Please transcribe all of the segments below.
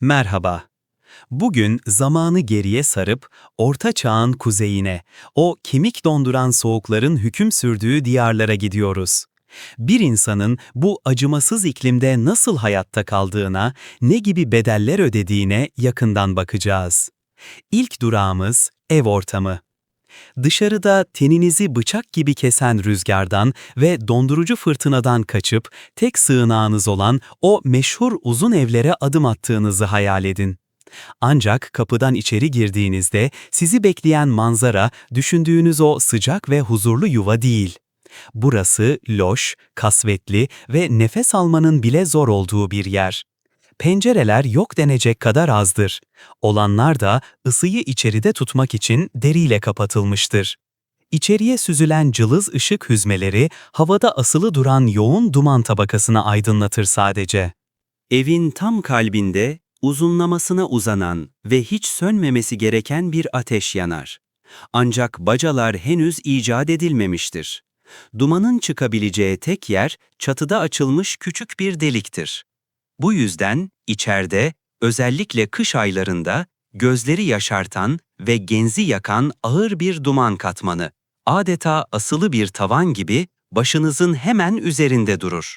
Merhaba. Bugün zamanı geriye sarıp Orta Çağ'ın kuzeyine, o kemik donduran soğukların hüküm sürdüğü diyarlara gidiyoruz. Bir insanın bu acımasız iklimde nasıl hayatta kaldığına, ne gibi bedeller ödediğine yakından bakacağız. İlk durağımız ev ortamı. Dışarıda teninizi bıçak gibi kesen rüzgardan ve dondurucu fırtınadan kaçıp tek sığınağınız olan o meşhur uzun evlere adım attığınızı hayal edin. Ancak kapıdan içeri girdiğinizde sizi bekleyen manzara düşündüğünüz o sıcak ve huzurlu yuva değil. Burası loş, kasvetli ve nefes almanın bile zor olduğu bir yer. Pencereler yok denecek kadar azdır. Olanlar da ısıyı içeride tutmak için deriyle kapatılmıştır. İçeriye süzülen cılız ışık hüzmeleri havada asılı duran yoğun duman tabakasını aydınlatır sadece. Evin tam kalbinde uzunlamasına uzanan ve hiç sönmemesi gereken bir ateş yanar. Ancak bacalar henüz icat edilmemiştir. Dumanın çıkabileceği tek yer çatıda açılmış küçük bir deliktir. Bu yüzden içeride, özellikle kış aylarında gözleri yaşartan ve genzi yakan ağır bir duman katmanı, adeta asılı bir tavan gibi başınızın hemen üzerinde durur.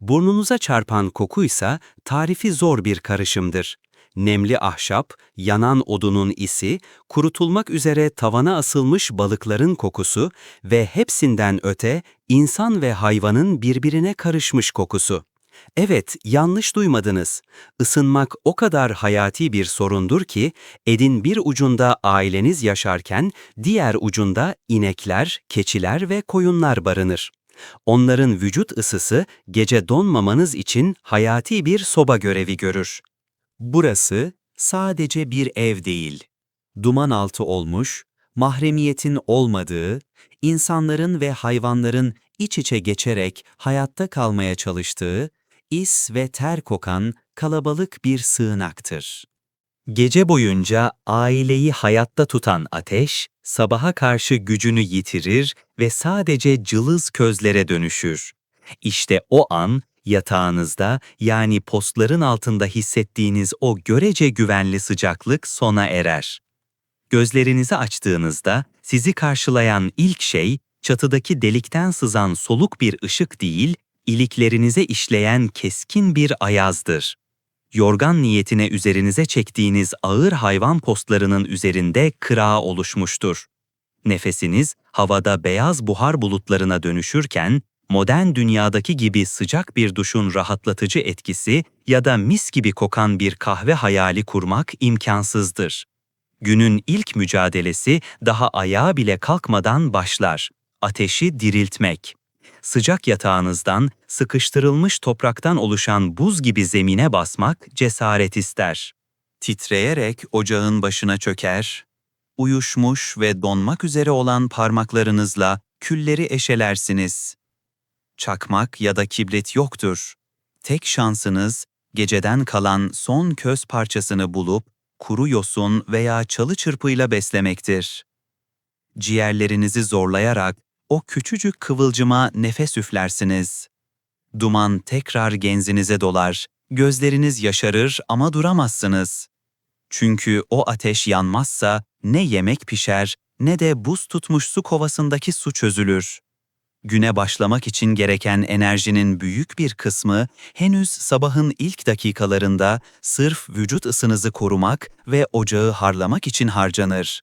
Burnunuza çarpan kokuysa tarifi zor bir karışımdır. Nemli ahşap, yanan odunun isi, kurutulmak üzere tavana asılmış balıkların kokusu ve hepsinden öte insan ve hayvanın birbirine karışmış kokusu. Evet, yanlış duymadınız. Isınmak o kadar hayati bir sorundur ki, edin bir ucunda aileniz yaşarken, diğer ucunda inekler, keçiler ve koyunlar barınır. Onların vücut ısısı gece donmamanız için hayati bir soba görevi görür. Burası sadece bir ev değil. Duman altı olmuş, mahremiyetin olmadığı, insanların ve hayvanların iç içe geçerek hayatta kalmaya çalıştığı, is ve ter kokan kalabalık bir sığınaktır. Gece boyunca aileyi hayatta tutan ateş, sabaha karşı gücünü yitirir ve sadece cılız közlere dönüşür. İşte o an yatağınızda yani postların altında hissettiğiniz o görece güvenli sıcaklık sona erer. Gözlerinizi açtığınızda sizi karşılayan ilk şey çatıdaki delikten sızan soluk bir ışık değil, iliklerinize işleyen keskin bir ayazdır. Yorgan niyetine üzerinize çektiğiniz ağır hayvan postlarının üzerinde kıra oluşmuştur. Nefesiniz havada beyaz buhar bulutlarına dönüşürken, modern dünyadaki gibi sıcak bir duşun rahatlatıcı etkisi ya da mis gibi kokan bir kahve hayali kurmak imkansızdır. Günün ilk mücadelesi daha ayağa bile kalkmadan başlar. Ateşi diriltmek sıcak yatağınızdan, sıkıştırılmış topraktan oluşan buz gibi zemine basmak cesaret ister. Titreyerek ocağın başına çöker, uyuşmuş ve donmak üzere olan parmaklarınızla külleri eşelersiniz. Çakmak ya da kibrit yoktur. Tek şansınız geceden kalan son köz parçasını bulup kuru yosun veya çalı çırpıyla beslemektir. Ciğerlerinizi zorlayarak o küçücük kıvılcıma nefes üflersiniz. Duman tekrar genzinize dolar, gözleriniz yaşarır ama duramazsınız. Çünkü o ateş yanmazsa ne yemek pişer ne de buz tutmuş su kovasındaki su çözülür. Güne başlamak için gereken enerjinin büyük bir kısmı henüz sabahın ilk dakikalarında sırf vücut ısınızı korumak ve ocağı harlamak için harcanır.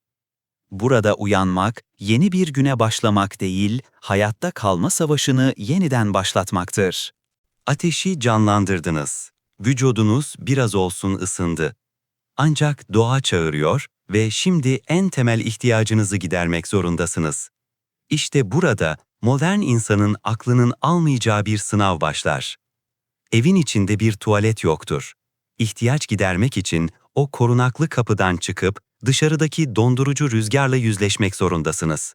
Burada uyanmak, yeni bir güne başlamak değil, hayatta kalma savaşını yeniden başlatmaktır. Ateşi canlandırdınız. Vücudunuz biraz olsun ısındı. Ancak doğa çağırıyor ve şimdi en temel ihtiyacınızı gidermek zorundasınız. İşte burada modern insanın aklının almayacağı bir sınav başlar. Evin içinde bir tuvalet yoktur. İhtiyaç gidermek için o korunaklı kapıdan çıkıp dışarıdaki dondurucu rüzgarla yüzleşmek zorundasınız.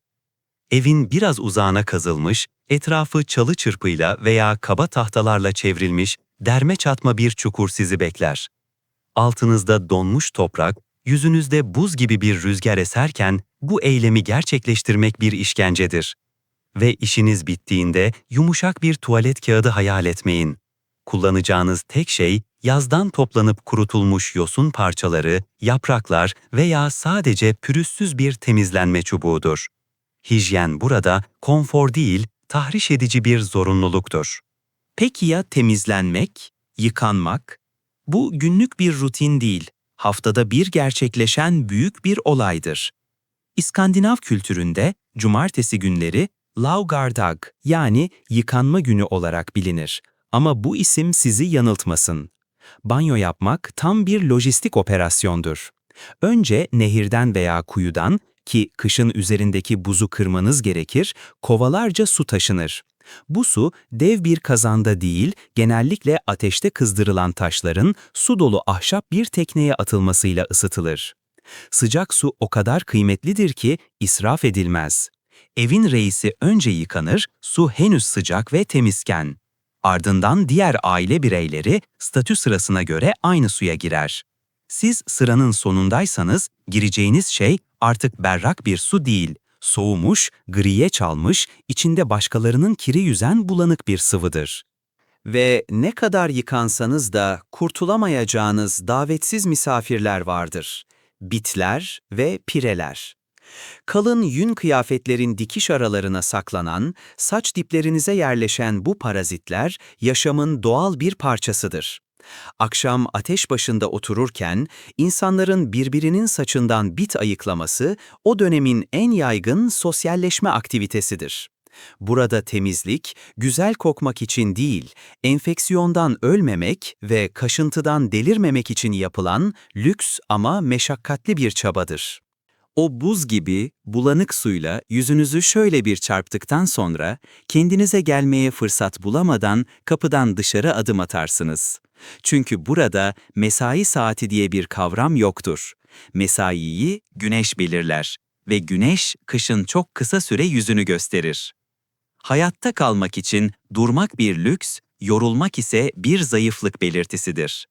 Evin biraz uzağına kazılmış, etrafı çalı çırpıyla veya kaba tahtalarla çevrilmiş, derme çatma bir çukur sizi bekler. Altınızda donmuş toprak, yüzünüzde buz gibi bir rüzgar eserken bu eylemi gerçekleştirmek bir işkencedir. Ve işiniz bittiğinde yumuşak bir tuvalet kağıdı hayal etmeyin. Kullanacağınız tek şey yazdan toplanıp kurutulmuş yosun parçaları, yapraklar veya sadece pürüzsüz bir temizlenme çubuğudur. Hijyen burada konfor değil, tahriş edici bir zorunluluktur. Peki ya temizlenmek, yıkanmak? Bu günlük bir rutin değil, haftada bir gerçekleşen büyük bir olaydır. İskandinav kültüründe cumartesi günleri Laugardag yani yıkanma günü olarak bilinir. Ama bu isim sizi yanıltmasın. Banyo yapmak tam bir lojistik operasyondur. Önce nehirden veya kuyudan ki kışın üzerindeki buzu kırmanız gerekir, kovalarca su taşınır. Bu su dev bir kazanda değil, genellikle ateşte kızdırılan taşların su dolu ahşap bir tekneye atılmasıyla ısıtılır. Sıcak su o kadar kıymetlidir ki israf edilmez. Evin reisi önce yıkanır, su henüz sıcak ve temizken. Ardından diğer aile bireyleri statü sırasına göre aynı suya girer. Siz sıranın sonundaysanız gireceğiniz şey artık berrak bir su değil, soğumuş, griye çalmış, içinde başkalarının kiri yüzen bulanık bir sıvıdır. Ve ne kadar yıkansanız da kurtulamayacağınız davetsiz misafirler vardır. Bitler ve pireler. Kalın yün kıyafetlerin dikiş aralarına saklanan, saç diplerinize yerleşen bu parazitler yaşamın doğal bir parçasıdır. Akşam ateş başında otururken insanların birbirinin saçından bit ayıklaması o dönemin en yaygın sosyalleşme aktivitesidir. Burada temizlik, güzel kokmak için değil, enfeksiyondan ölmemek ve kaşıntıdan delirmemek için yapılan lüks ama meşakkatli bir çabadır. O buz gibi, bulanık suyla yüzünüzü şöyle bir çarptıktan sonra kendinize gelmeye fırsat bulamadan kapıdan dışarı adım atarsınız. Çünkü burada mesai saati diye bir kavram yoktur. Mesaiyi güneş belirler ve güneş kışın çok kısa süre yüzünü gösterir. Hayatta kalmak için durmak bir lüks, yorulmak ise bir zayıflık belirtisidir.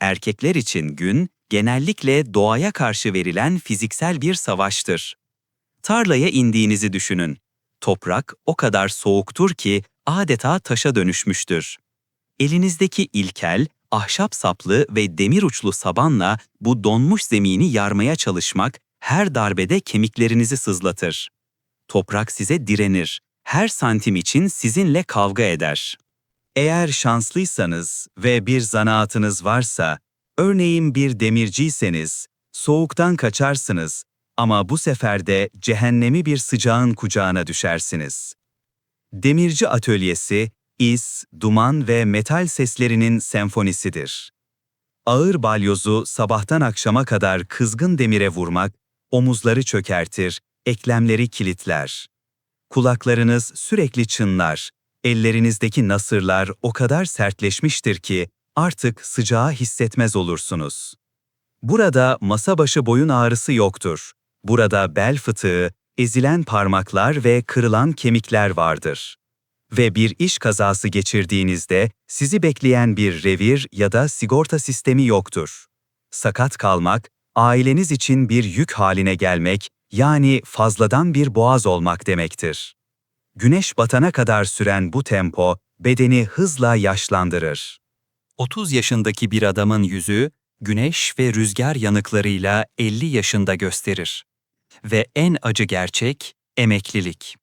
Erkekler için gün genellikle doğaya karşı verilen fiziksel bir savaştır. Tarlaya indiğinizi düşünün. Toprak o kadar soğuktur ki adeta taşa dönüşmüştür. Elinizdeki ilkel, ahşap saplı ve demir uçlu sabanla bu donmuş zemini yarmaya çalışmak her darbede kemiklerinizi sızlatır. Toprak size direnir, her santim için sizinle kavga eder. Eğer şanslıysanız ve bir zanaatınız varsa, örneğin bir demirciyseniz, soğuktan kaçarsınız ama bu sefer de cehennemi bir sıcağın kucağına düşersiniz. Demirci atölyesi, is, duman ve metal seslerinin senfonisidir. Ağır balyozu sabahtan akşama kadar kızgın demire vurmak, omuzları çökertir, eklemleri kilitler. Kulaklarınız sürekli çınlar, ellerinizdeki nasırlar o kadar sertleşmiştir ki artık sıcağı hissetmez olursunuz. Burada masa başı boyun ağrısı yoktur. Burada bel fıtığı, ezilen parmaklar ve kırılan kemikler vardır. Ve bir iş kazası geçirdiğinizde sizi bekleyen bir revir ya da sigorta sistemi yoktur. Sakat kalmak, aileniz için bir yük haline gelmek, yani fazladan bir boğaz olmak demektir. Güneş batana kadar süren bu tempo, bedeni hızla yaşlandırır. 30 yaşındaki bir adamın yüzü, güneş ve rüzgar yanıklarıyla 50 yaşında gösterir. Ve en acı gerçek, emeklilik.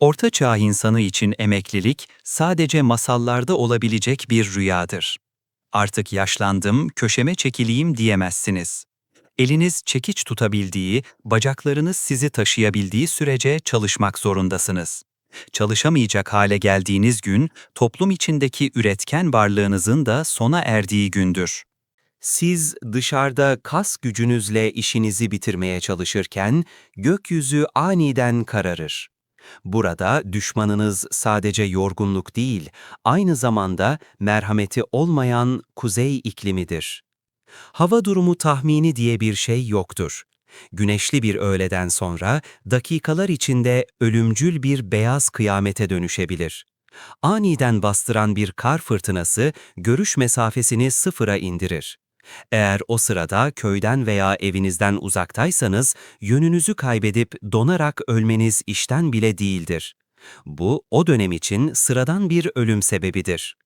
Orta çağ insanı için emeklilik sadece masallarda olabilecek bir rüyadır. Artık yaşlandım, köşeme çekileyim diyemezsiniz. Eliniz çekiç tutabildiği, bacaklarınız sizi taşıyabildiği sürece çalışmak zorundasınız. Çalışamayacak hale geldiğiniz gün, toplum içindeki üretken varlığınızın da sona erdiği gündür. Siz dışarıda kas gücünüzle işinizi bitirmeye çalışırken, gökyüzü aniden kararır. Burada düşmanınız sadece yorgunluk değil, aynı zamanda merhameti olmayan kuzey iklimidir. Hava durumu tahmini diye bir şey yoktur. Güneşli bir öğleden sonra dakikalar içinde ölümcül bir beyaz kıyamete dönüşebilir. Aniden bastıran bir kar fırtınası görüş mesafesini sıfıra indirir. Eğer o sırada köyden veya evinizden uzaktaysanız, yönünüzü kaybedip donarak ölmeniz işten bile değildir. Bu, o dönem için sıradan bir ölüm sebebidir.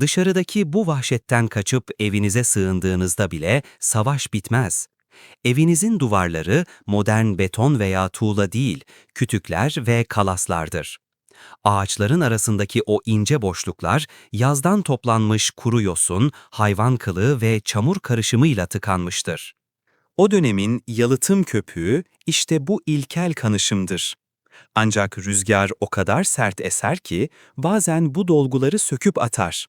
Dışarıdaki bu vahşetten kaçıp evinize sığındığınızda bile savaş bitmez. Evinizin duvarları modern beton veya tuğla değil, kütükler ve kalaslardır. Ağaçların arasındaki o ince boşluklar yazdan toplanmış kuru yosun, hayvan kılı ve çamur karışımıyla tıkanmıştır. O dönemin yalıtım köpüğü işte bu ilkel kanışımdır. Ancak rüzgar o kadar sert eser ki bazen bu dolguları söküp atar.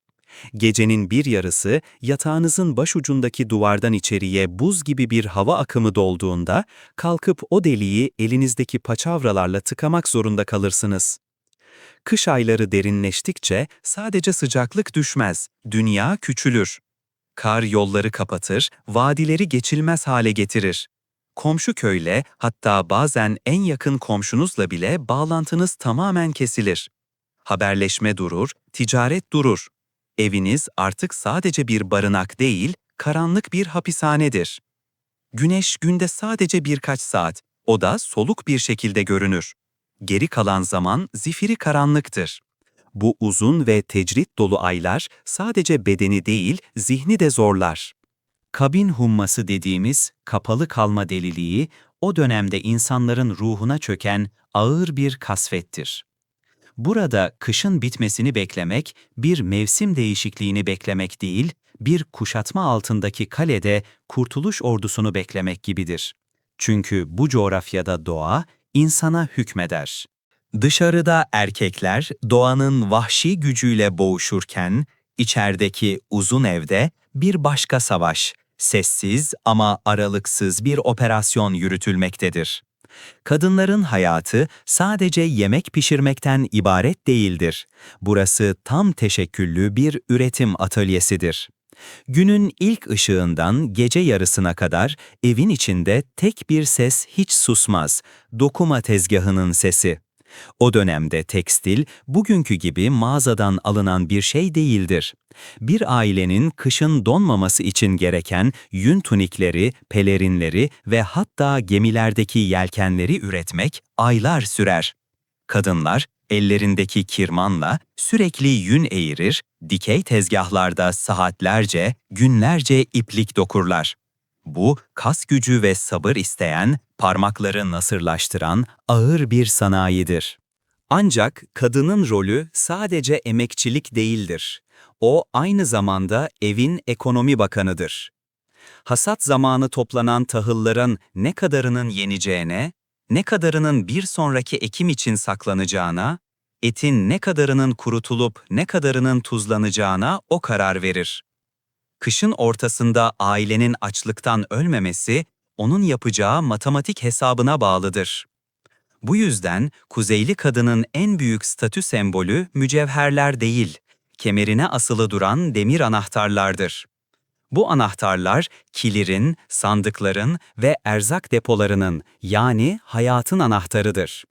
Gecenin bir yarısı yatağınızın başucundaki duvardan içeriye buz gibi bir hava akımı dolduğunda kalkıp o deliği elinizdeki paçavralarla tıkamak zorunda kalırsınız. Kış ayları derinleştikçe sadece sıcaklık düşmez, dünya küçülür. Kar yolları kapatır, vadileri geçilmez hale getirir. Komşu köyle, hatta bazen en yakın komşunuzla bile bağlantınız tamamen kesilir. Haberleşme durur, ticaret durur. Eviniz artık sadece bir barınak değil, karanlık bir hapishanedir. Güneş günde sadece birkaç saat, o da soluk bir şekilde görünür. Geri kalan zaman zifiri karanlıktır. Bu uzun ve tecrit dolu aylar sadece bedeni değil, zihni de zorlar. Kabin humması dediğimiz kapalı kalma deliliği, o dönemde insanların ruhuna çöken ağır bir kasvettir. Burada kışın bitmesini beklemek, bir mevsim değişikliğini beklemek değil, bir kuşatma altındaki kalede kurtuluş ordusunu beklemek gibidir. Çünkü bu coğrafyada doğa insana hükmeder. Dışarıda erkekler doğanın vahşi gücüyle boğuşurken, içerideki uzun evde bir başka savaş, sessiz ama aralıksız bir operasyon yürütülmektedir. Kadınların hayatı sadece yemek pişirmekten ibaret değildir. Burası tam teşekküllü bir üretim atölyesidir. Günün ilk ışığından gece yarısına kadar evin içinde tek bir ses hiç susmaz, dokuma tezgahının sesi. O dönemde tekstil, bugünkü gibi mağazadan alınan bir şey değildir. Bir ailenin kışın donmaması için gereken yün tunikleri, pelerinleri ve hatta gemilerdeki yelkenleri üretmek aylar sürer. Kadınlar, ellerindeki kirmanla sürekli yün eğirir, dikey tezgahlarda saatlerce, günlerce iplik dokurlar. Bu, kas gücü ve sabır isteyen, parmakları nasırlaştıran ağır bir sanayidir. Ancak kadının rolü sadece emekçilik değildir. O aynı zamanda evin ekonomi bakanıdır. Hasat zamanı toplanan tahılların ne kadarının yeneceğine, ne kadarının bir sonraki ekim için saklanacağına, etin ne kadarının kurutulup ne kadarının tuzlanacağına o karar verir. Kışın ortasında ailenin açlıktan ölmemesi, onun yapacağı matematik hesabına bağlıdır. Bu yüzden kuzeyli kadının en büyük statü sembolü mücevherler değil, kemerine asılı duran demir anahtarlardır. Bu anahtarlar kilirin, sandıkların ve erzak depolarının yani hayatın anahtarıdır.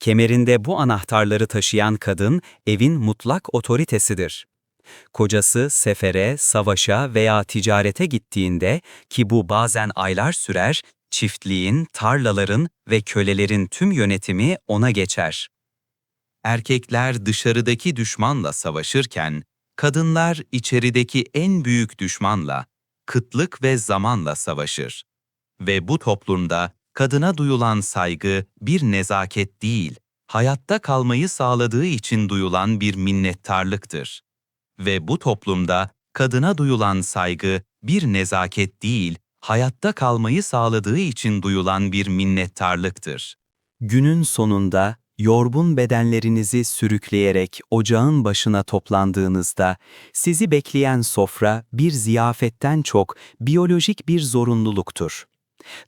Kemerinde bu anahtarları taşıyan kadın evin mutlak otoritesidir. Kocası sefere, savaşa veya ticarete gittiğinde ki bu bazen aylar sürer, çiftliğin, tarlaların ve kölelerin tüm yönetimi ona geçer. Erkekler dışarıdaki düşmanla savaşırken, kadınlar içerideki en büyük düşmanla, kıtlık ve zamanla savaşır. Ve bu toplumda kadına duyulan saygı bir nezaket değil, hayatta kalmayı sağladığı için duyulan bir minnettarlıktır. Ve bu toplumda kadına duyulan saygı bir nezaket değil, hayatta kalmayı sağladığı için duyulan bir minnettarlıktır. Günün sonunda yorgun bedenlerinizi sürükleyerek ocağın başına toplandığınızda sizi bekleyen sofra bir ziyafetten çok biyolojik bir zorunluluktur.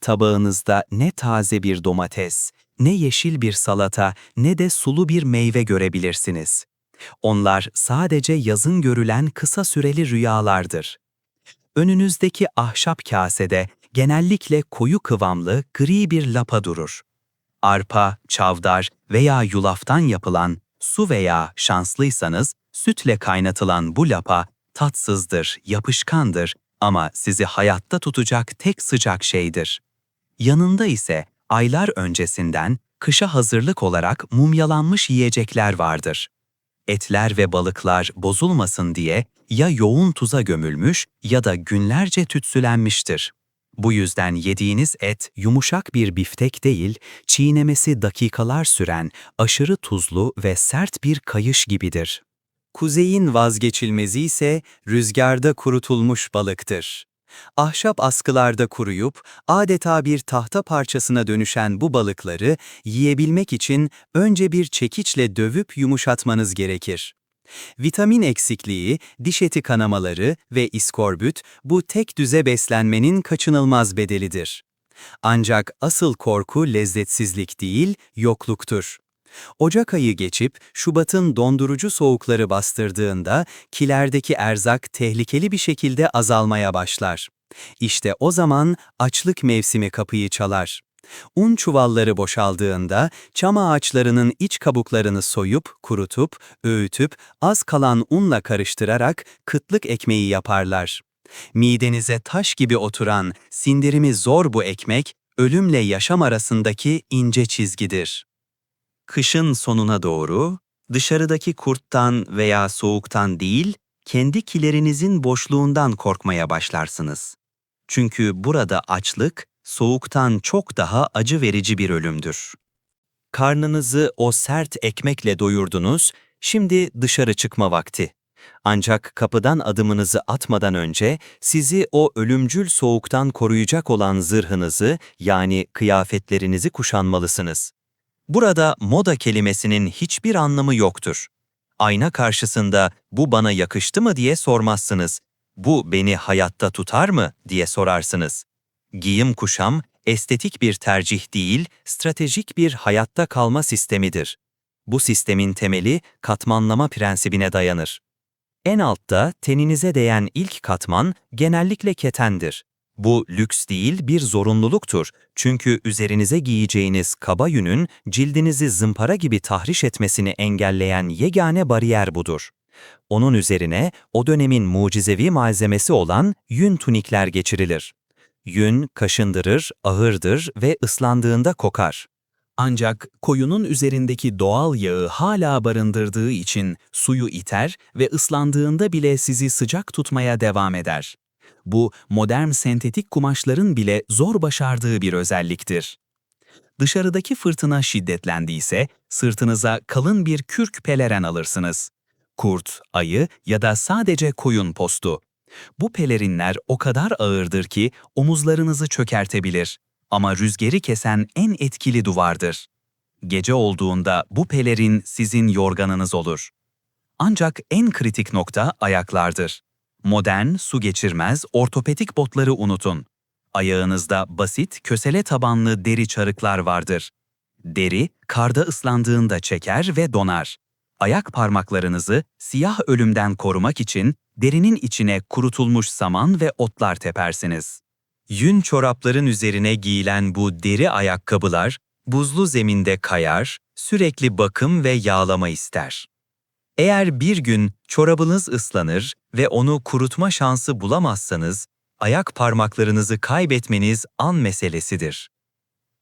Tabağınızda ne taze bir domates, ne yeşil bir salata, ne de sulu bir meyve görebilirsiniz. Onlar sadece yazın görülen kısa süreli rüyalardır. Önünüzdeki ahşap kasede genellikle koyu kıvamlı gri bir lapa durur. Arpa, çavdar veya yulaftan yapılan, su veya şanslıysanız sütle kaynatılan bu lapa tatsızdır, yapışkandır ama sizi hayatta tutacak tek sıcak şeydir. Yanında ise aylar öncesinden kışa hazırlık olarak mumyalanmış yiyecekler vardır. Etler ve balıklar bozulmasın diye ya yoğun tuza gömülmüş ya da günlerce tütsülenmiştir. Bu yüzden yediğiniz et yumuşak bir biftek değil, çiğnemesi dakikalar süren aşırı tuzlu ve sert bir kayış gibidir. Kuzeyin vazgeçilmezi ise rüzgarda kurutulmuş balıktır. Ahşap askılarda kuruyup adeta bir tahta parçasına dönüşen bu balıkları yiyebilmek için önce bir çekiçle dövüp yumuşatmanız gerekir. Vitamin eksikliği, diş eti kanamaları ve iskorbüt bu tek düze beslenmenin kaçınılmaz bedelidir. Ancak asıl korku lezzetsizlik değil, yokluktur. Ocak ayı geçip Şubat'ın dondurucu soğukları bastırdığında kilerdeki erzak tehlikeli bir şekilde azalmaya başlar. İşte o zaman açlık mevsimi kapıyı çalar. Un çuvalları boşaldığında çam ağaçlarının iç kabuklarını soyup, kurutup, öğütüp az kalan unla karıştırarak kıtlık ekmeği yaparlar. Midenize taş gibi oturan, sindirimi zor bu ekmek, ölümle yaşam arasındaki ince çizgidir. Kışın sonuna doğru, dışarıdaki kurttan veya soğuktan değil, kendi kilerinizin boşluğundan korkmaya başlarsınız. Çünkü burada açlık, soğuktan çok acı acı verici bir ölümdür. Karnınızı o sert ekmekle doyurdunuz, şimdi dışarı çıkma vakti. Ancak kapıdan adımınızı atmadan önce sizi o ölümcül soğuktan koruyacak olan zırhınızı yani kıyafetlerinizi kuşanmalısınız. Burada moda kelimesinin hiçbir anlamı yoktur. Ayna karşısında bu bana yakıştı mı diye sormazsınız. Bu beni hayatta tutar mı diye sorarsınız. Giyim kuşam estetik bir tercih değil, stratejik bir hayatta kalma sistemidir. Bu sistemin temeli katmanlama prensibine dayanır. En altta teninize değen ilk katman genellikle ketendir. Bu lüks değil bir zorunluluktur. Çünkü üzerinize giyeceğiniz kaba yünün cildinizi zımpara gibi tahriş etmesini engelleyen yegane bariyer budur. Onun üzerine o dönemin mucizevi malzemesi olan yün tunikler geçirilir. Yün kaşındırır, ağırdır ve ıslandığında kokar. Ancak koyunun üzerindeki doğal yağı hala barındırdığı için suyu iter ve ıslandığında bile sizi sıcak tutmaya devam eder. Bu modern sentetik kumaşların bile zor başardığı bir özelliktir. Dışarıdaki fırtına şiddetlendiyse sırtınıza kalın bir kürk peleren alırsınız. Kurt, ayı ya da sadece koyun postu. Bu pelerinler o kadar ağırdır ki omuzlarınızı çökertebilir. Ama rüzgarı kesen en etkili duvardır. Gece olduğunda bu pelerin sizin yorganınız olur. Ancak en kritik nokta ayaklardır. Modern, su geçirmez, ortopedik botları unutun. Ayağınızda basit, kösele tabanlı deri çarıklar vardır. Deri, karda ıslandığında çeker ve donar. Ayak parmaklarınızı siyah ölümden korumak için derinin içine kurutulmuş saman ve otlar tepersiniz. Yün çorapların üzerine giyilen bu deri ayakkabılar, buzlu zeminde kayar, sürekli bakım ve yağlama ister. Eğer bir gün çorabınız ıslanır ve onu kurutma şansı bulamazsanız, ayak parmaklarınızı kaybetmeniz an meselesidir.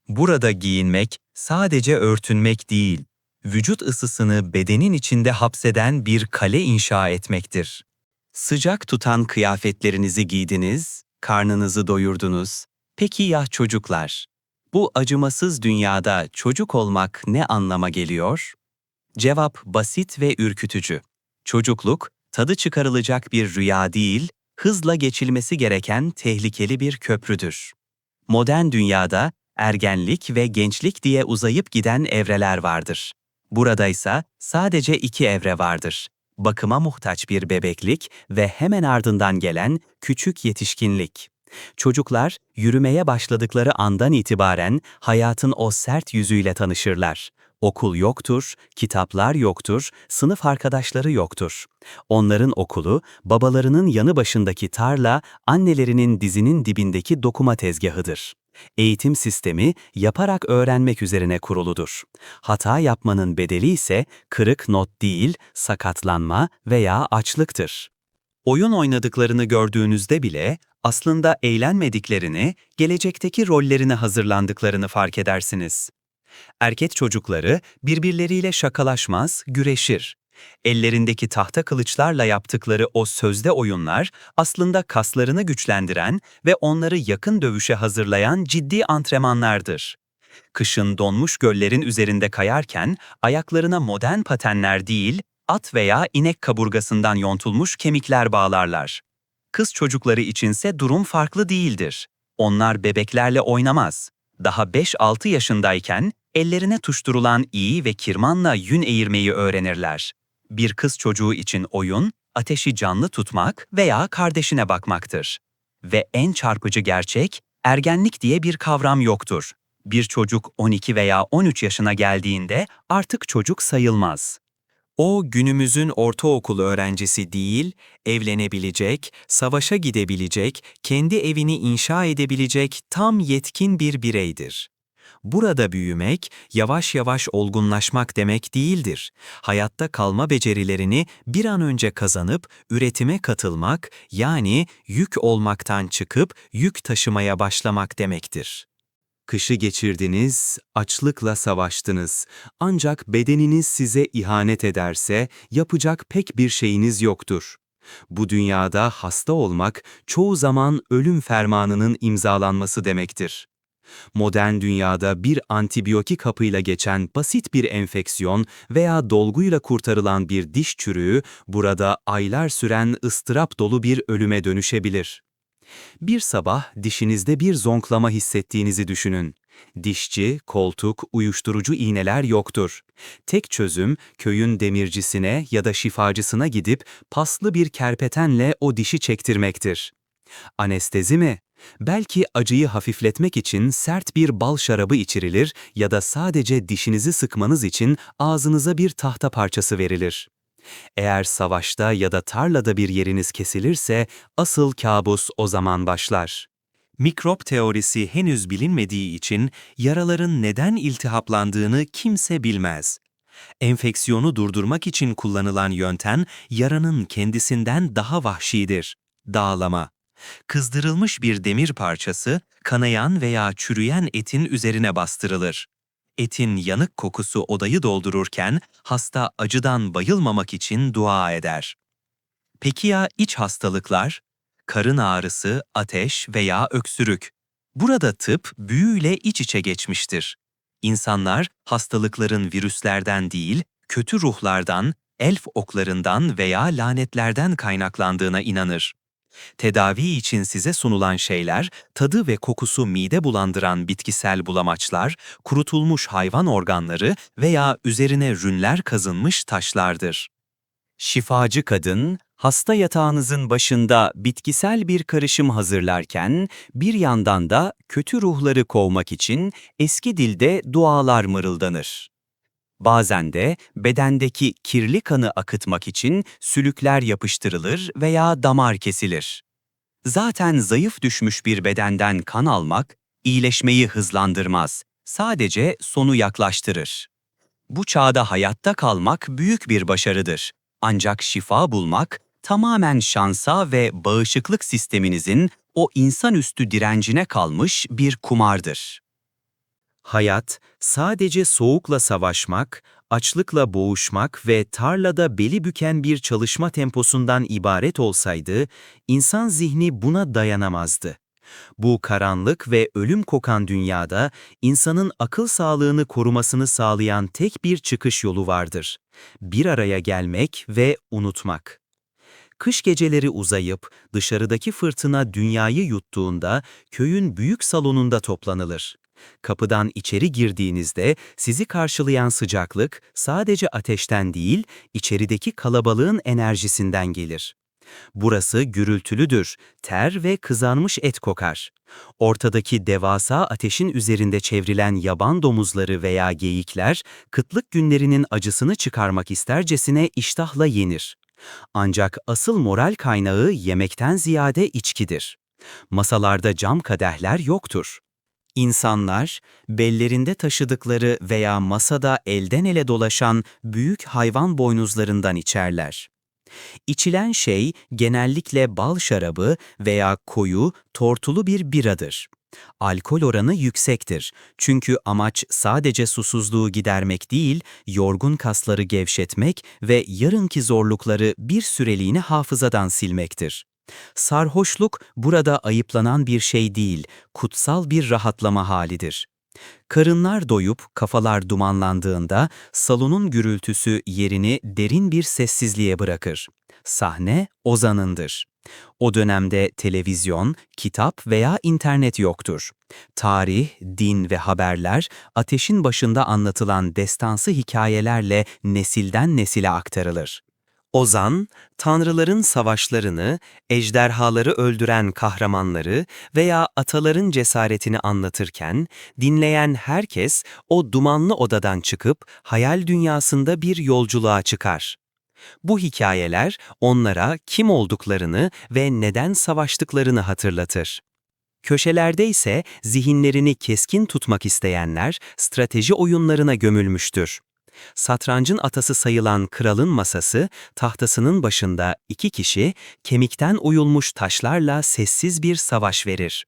Burada giyinmek sadece örtünmek değil, vücut ısısını bedenin içinde hapseden bir kale inşa etmektir. Sıcak tutan kıyafetlerinizi giydiniz, karnınızı doyurdunuz. Peki ya çocuklar? Bu acımasız dünyada çocuk olmak ne anlama geliyor? Cevap basit ve ürkütücü. Çocukluk, tadı çıkarılacak bir rüya değil, hızla geçilmesi gereken tehlikeli bir köprüdür. Modern dünyada ergenlik ve gençlik diye uzayıp giden evreler vardır. Burada ise sadece iki evre vardır. Bakıma muhtaç bir bebeklik ve hemen ardından gelen küçük yetişkinlik. Çocuklar yürümeye başladıkları andan itibaren hayatın o sert yüzüyle tanışırlar. Okul yoktur, kitaplar yoktur, sınıf arkadaşları yoktur. Onların okulu, babalarının yanı başındaki tarla, annelerinin dizinin dibindeki dokuma tezgahıdır. Eğitim sistemi yaparak öğrenmek üzerine kuruludur. Hata yapmanın bedeli ise kırık not değil, sakatlanma veya açlıktır. Oyun oynadıklarını gördüğünüzde bile aslında eğlenmediklerini, gelecekteki rollerine hazırlandıklarını fark edersiniz. Erkek çocukları birbirleriyle şakalaşmaz, güreşir. Ellerindeki tahta kılıçlarla yaptıkları o sözde oyunlar aslında kaslarını güçlendiren ve onları yakın dövüşe hazırlayan ciddi antrenmanlardır. Kışın donmuş göllerin üzerinde kayarken ayaklarına modern patenler değil, at veya inek kaburgasından yontulmuş kemikler bağlarlar. Kız çocukları içinse durum farklı değildir. Onlar bebeklerle oynamaz. Daha 5-6 yaşındayken ellerine tuşturulan iyi ve kirmanla yün eğirmeyi öğrenirler. Bir kız çocuğu için oyun, ateşi canlı tutmak veya kardeşine bakmaktır. Ve en çarpıcı gerçek, ergenlik diye bir kavram yoktur. Bir çocuk 12 veya 13 yaşına geldiğinde artık çocuk sayılmaz. O günümüzün ortaokul öğrencisi değil, evlenebilecek, savaşa gidebilecek, kendi evini inşa edebilecek tam yetkin bir bireydir. Burada büyümek, yavaş yavaş olgunlaşmak demek değildir. Hayatta kalma becerilerini bir an önce kazanıp üretime katılmak, yani yük olmaktan çıkıp yük taşımaya başlamak demektir. Kışı geçirdiniz, açlıkla savaştınız. Ancak bedeniniz size ihanet ederse yapacak pek bir şeyiniz yoktur. Bu dünyada hasta olmak çoğu zaman ölüm fermanının imzalanması demektir. Modern dünyada bir antibiyotik hapıyla geçen basit bir enfeksiyon veya dolguyla kurtarılan bir diş çürüğü burada aylar süren ıstırap dolu bir ölüme dönüşebilir. Bir sabah dişinizde bir zonklama hissettiğinizi düşünün. Dişçi, koltuk, uyuşturucu iğneler yoktur. Tek çözüm köyün demircisine ya da şifacısına gidip paslı bir kerpetenle o dişi çektirmektir. Anestezi mi? Belki acıyı hafifletmek için sert bir bal şarabı içirilir ya da sadece dişinizi sıkmanız için ağzınıza bir tahta parçası verilir. Eğer savaşta ya da tarlada bir yeriniz kesilirse asıl kabus o zaman başlar. Mikrop teorisi henüz bilinmediği için yaraların neden iltihaplandığını kimse bilmez. Enfeksiyonu durdurmak için kullanılan yöntem yaranın kendisinden daha vahşidir. Dağlama. Kızdırılmış bir demir parçası kanayan veya çürüyen etin üzerine bastırılır. Etin yanık kokusu odayı doldururken hasta acıdan bayılmamak için dua eder. Peki ya iç hastalıklar? Karın ağrısı, ateş veya öksürük. Burada tıp büyüyle iç içe geçmiştir. İnsanlar hastalıkların virüslerden değil, kötü ruhlardan, elf oklarından veya lanetlerden kaynaklandığına inanır. Tedavi için size sunulan şeyler, tadı ve kokusu mide bulandıran bitkisel bulamaçlar, kurutulmuş hayvan organları veya üzerine rünler kazınmış taşlardır. Şifacı kadın, hasta yatağınızın başında bitkisel bir karışım hazırlarken, bir yandan da kötü ruhları kovmak için eski dilde dualar mırıldanır. Bazen de bedendeki kirli kanı akıtmak için sülükler yapıştırılır veya damar kesilir. Zaten zayıf düşmüş bir bedenden kan almak, iyileşmeyi hızlandırmaz, sadece sonu yaklaştırır. Bu çağda hayatta kalmak büyük bir başarıdır. Ancak şifa bulmak tamamen şansa ve bağışıklık sisteminizin o insanüstü direncine kalmış bir kumardır. Hayat, sadece soğukla savaşmak, açlıkla boğuşmak ve tarlada beli büken bir çalışma temposundan ibaret olsaydı, insan zihni buna dayanamazdı. Bu karanlık ve ölüm kokan dünyada insanın akıl sağlığını korumasını sağlayan tek bir çıkış yolu vardır. Bir araya gelmek ve unutmak. Kış geceleri uzayıp dışarıdaki fırtına dünyayı yuttuğunda köyün büyük salonunda toplanılır. Kapıdan içeri girdiğinizde sizi karşılayan sıcaklık sadece ateşten değil, içerideki kalabalığın enerjisinden gelir. Burası gürültülüdür, ter ve kızarmış et kokar. Ortadaki devasa ateşin üzerinde çevrilen yaban domuzları veya geyikler, kıtlık günlerinin acısını çıkarmak istercesine iştahla yenir. Ancak asıl moral kaynağı yemekten ziyade içkidir. Masalarda cam kadehler yoktur. İnsanlar, bellerinde taşıdıkları veya masada elden ele dolaşan büyük hayvan boynuzlarından içerler. İçilen şey genellikle bal şarabı veya koyu, tortulu bir biradır. Alkol oranı yüksektir. Çünkü amaç sadece susuzluğu gidermek değil, yorgun kasları gevşetmek ve yarınki zorlukları bir süreliğine hafızadan silmektir. Sarhoşluk burada ayıplanan bir şey değil, kutsal bir rahatlama halidir. Karınlar doyup kafalar dumanlandığında salonun gürültüsü yerini derin bir sessizliğe bırakır. Sahne ozanındır. O dönemde televizyon, kitap veya internet yoktur. Tarih, din ve haberler ateşin başında anlatılan destansı hikayelerle nesilden nesile aktarılır. Ozan, tanrıların savaşlarını, ejderhaları öldüren kahramanları veya ataların cesaretini anlatırken, dinleyen herkes o dumanlı odadan çıkıp hayal dünyasında bir yolculuğa çıkar. Bu hikayeler onlara kim olduklarını ve neden savaştıklarını hatırlatır. Köşelerde ise zihinlerini keskin tutmak isteyenler strateji oyunlarına gömülmüştür. Satrancın atası sayılan kralın masası, tahtasının başında iki kişi kemikten oyulmuş taşlarla sessiz bir savaş verir.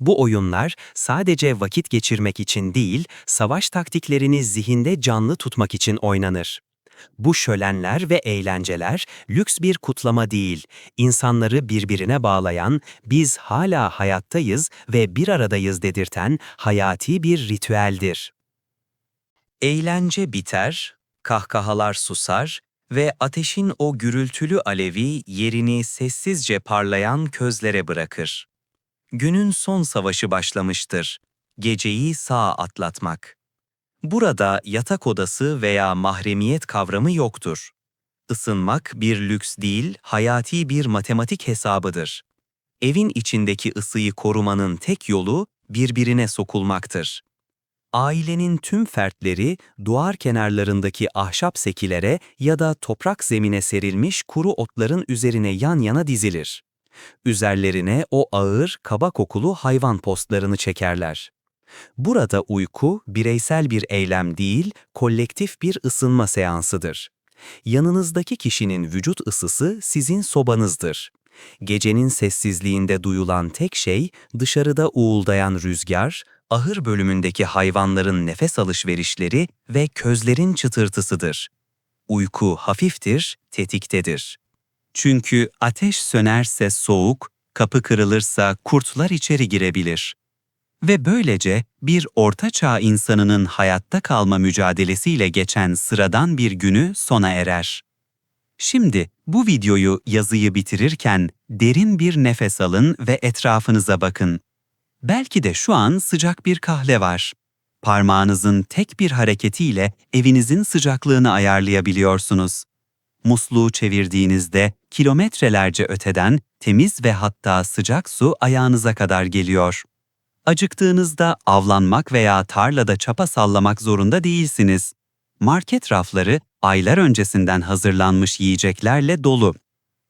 Bu oyunlar sadece vakit geçirmek için değil, savaş taktiklerini zihinde canlı tutmak için oynanır. Bu şölenler ve eğlenceler lüks bir kutlama değil, insanları birbirine bağlayan, biz hala hayattayız ve bir aradayız dedirten hayati bir ritüeldir. Eğlence biter, kahkahalar susar ve ateşin o gürültülü alevi yerini sessizce parlayan közlere bırakır. Günün son savaşı başlamıştır. Geceyi sağ atlatmak. Burada yatak odası veya mahremiyet kavramı yoktur. Isınmak bir lüks değil, hayati bir matematik hesabıdır. Evin içindeki ısıyı korumanın tek yolu birbirine sokulmaktır. Ailenin tüm fertleri duvar kenarlarındaki ahşap sekilere ya da toprak zemine serilmiş kuru otların üzerine yan yana dizilir. Üzerlerine o ağır, kaba kokulu hayvan postlarını çekerler. Burada uyku bireysel bir eylem değil, kolektif bir ısınma seansıdır. Yanınızdaki kişinin vücut ısısı sizin sobanızdır. Gecenin sessizliğinde duyulan tek şey dışarıda uğuldayan rüzgar, ahır bölümündeki hayvanların nefes alışverişleri ve közlerin çıtırtısıdır. Uyku hafiftir, tetiktedir. Çünkü ateş sönerse soğuk, kapı kırılırsa kurtlar içeri girebilir. Ve böylece bir ortaçağ insanının hayatta kalma mücadelesiyle geçen sıradan bir günü sona erer. Şimdi bu videoyu yazıyı bitirirken derin bir nefes alın ve etrafınıza bakın. Belki de şu an sıcak bir kahve var. Parmağınızın tek bir hareketiyle evinizin sıcaklığını ayarlayabiliyorsunuz. Musluğu çevirdiğinizde kilometrelerce öteden temiz ve hatta sıcak su ayağınıza kadar geliyor. Acıktığınızda avlanmak veya tarlada çapa sallamak zorunda değilsiniz. Market rafları aylar öncesinden hazırlanmış yiyeceklerle dolu.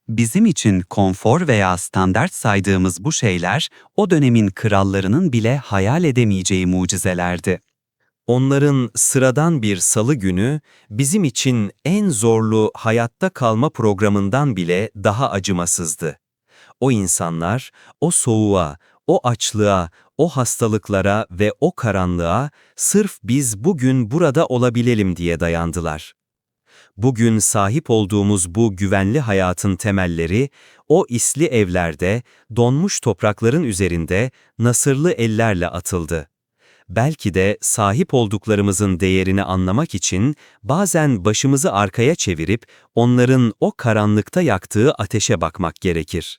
Bizim için konfor veya standart saydığımız bu şeyler o dönemin krallarının bile hayal edemeyeceği mucizelerdi. Onların sıradan bir salı günü bizim için en zorlu hayatta kalma programından bile daha acımasızdı. O insanlar o soğuğa, o açlığa, o hastalıklara ve o karanlığa sırf biz bugün burada olabilelim diye dayandılar. Bugün sahip olduğumuz bu güvenli hayatın temelleri, o isli evlerde, donmuş toprakların üzerinde nasırlı ellerle atıldı. Belki de sahip olduklarımızın değerini anlamak için bazen başımızı arkaya çevirip onların o karanlıkta yaktığı ateşe bakmak gerekir.